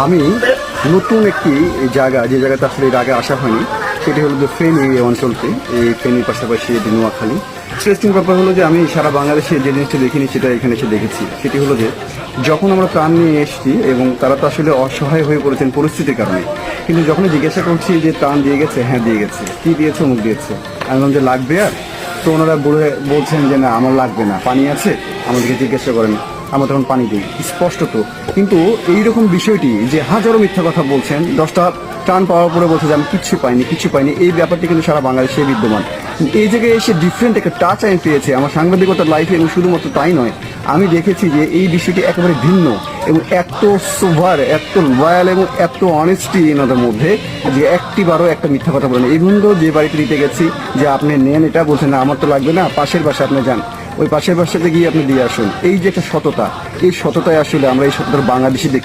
আমি নতুন একটি জায়গা, যে জায়গাতে আসলে এর আগে আসা হয়নি, সেটি হলো যে ফেনী এই অঞ্চলতে এই ফেনীর পাশাপাশি এটি নোয়াখালী। ইন্টারেস্টিং ব্যাপার হলো যে আমি সারা বাংলাদেশে যে জিনিসটা দেখিনি সেটা এখানে এসে দেখেছি। সেটি হলো যে, যখন আমরা প্রাণ নিয়ে এসেছি এবং তারা তো আসলে অসহায় হয়ে পড়েছেন পরিস্থিতির কারণে, কিন্তু যখন জিজ্ঞাসা করছি যে ত্রাণ দিয়ে গেছে হ্যাঁ দিয়ে গেছে। কি দিয়েছে মুখ দিয়েছে? আমি বললাম যে, লাগবে আর? তো ওনারা বলে বলছেন যে না, আমার লাগবে না। পানি আছে? আমাদেরকে জিজ্ঞাসা করেন। আমরা তখন পানি দিই। স্পষ্টত কিন্তু এইরকম বিষয়টি যে হাজারো মিথ্যা কথা বলছেন, দশটা টান পাওয়ার পরে বলছে যে আমি কিচ্ছু পাইনি কিচ্ছু পাইনি, এই ব্যাপারটি কিন্তু সারা বাংলাদেশে বিদ্যমান। এই জায়গায় এসে ডিফারেন্ট একটা টাচ আমি পেয়েছি আমার সাংবাদিকতার লাইফে এবং শুধুমাত্র তাই নয়, আমি দেখেছি যে এই বিষয়টি একেবারে ভিন্ন এবং এত সোভার এত লয়াল এবং এত অনেস্টি এনাদের মধ্যে যে একটিবারও একটা মিথ্যা কথা বলেন। বন্ধু যে বাড়িতে দিতে গেছি, যে আপনি নেন এটা, বলছেন, না, আমার তো লাগবে না, পাশের বাসা আপনি যান। ওই পাশের বাসাতে গিয়ে আপনি দিয়ে আসুন। এই যে একটা সততা, এই সততায় আসলে আমরা এই সততার বাংলাদেশি চাই